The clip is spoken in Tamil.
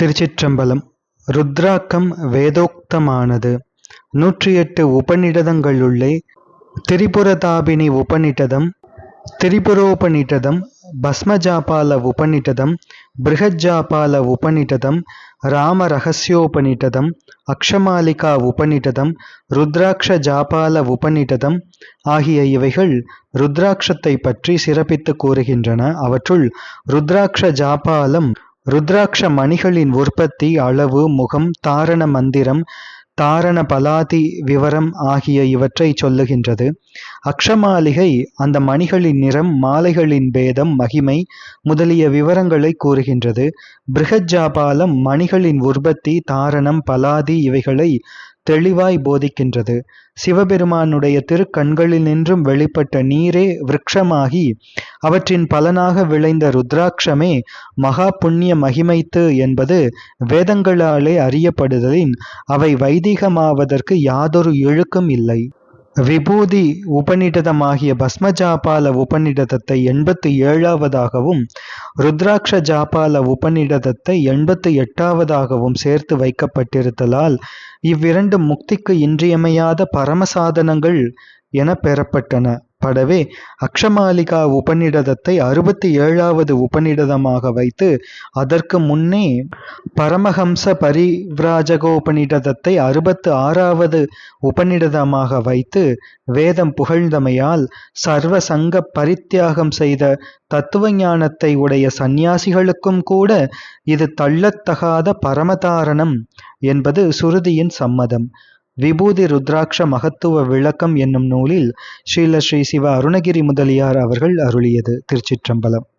திருச்சிற்றம்பலம் ருத்ராக்கம் வேதோக்தமானது. நூற்றி எட்டு உபநிடதங்களுள்ளே திரிபுரதாபினி உபநிடதம் திரிபுரோபநிடதம் பஸ்மஜாபால உபநிடதம் பிருகஜாபால உபநிடதம் ராம ரகசியோபநிடதம் அக்ஷமாலிகா உபநிடதம் ருத்ராக்ஷ ஜாபால உபநிடதம் ஆகிய இவைகள் ருத்ராட்சத்தை பற்றி சிறப்பித்து கூறுகின்றன. அவற்றுள் ருத்ராக்ஷ ஜாபாலம் ருத்ராட்ச மணிகளின் உற்பத்தி அளவு முகம் தாரண மந்திரம் தாரண பலாதி விவரம் ஆகிய இவற்றை சொல்லுகின்றது. அக்ஷமாலிகை அந்த மணிகளின் நிறம் மாலைகளின் பேதம் மகிமை முதலிய விவரங்களை கூறுகின்றது. பிருகஜாபாலம் மணிகளின் உற்பத்தி தாரணம் பலாதி இவைகளை தெளிவாய் போதிக்கின்றது. சிவபெருமானுடைய திருக்கண்களில் நின்றும் வெளிப்பட்ட நீரே விரக்ஷமாகி அவற்றின் பலனாக விளைந்த ருத்ராட்சமே மகா புண்ணிய மகிமைத்து என்பது வேதங்களாலே அறியப்படுதலின் அவை வைதிகமாவதற்கு யாதொரு இழுக்கும் இல்லை. விபூதி உபநிடதமாகிய பஸ்மஜாபால உபநிடதத்தை எண்பத்தி ஏழாவதாகவும் ருத்ராட்ச ஜாபால உபநிடதத்தை எண்பத்தி எட்டாவதாகவும் சேர்த்து வைக்கப்பட்டிருத்தலால் இவ்விரண்டு முக்திக்கு இன்றியமையாத பரமசாதனங்கள் என பெறப்பட்டன. படவே அக்ஷமாலிகா உபநிடதத்தை அறுபத்தி ஏழாவது உபநிடதமாக வைத்து அதற்கு முன்னே பரமஹம்ச பரிவிராஜகோபநிடதத்தை அறுபத்து ஆறாவது உபநிடதமாக வைத்து வேதம் புகழ்ந்தமையால் சர்வ சங்க பரித்தியாகம் செய்த தத்துவ ஞானத்தை உடைய சந்நியாசிகளுக்கும் கூட இது தள்ளத்தகாத பரமதாரணம் என்பது சுருதியின் சம்மதம். விபூதி ருத்ராட்ச மகத்துவ விளக்கம் என்னும் நூலில் ஸ்ரீல ஸ்ரீ சிவ அருணகிரி முதலியார் அவர்கள் அருளியது திருச்சிற்றம்பலம்.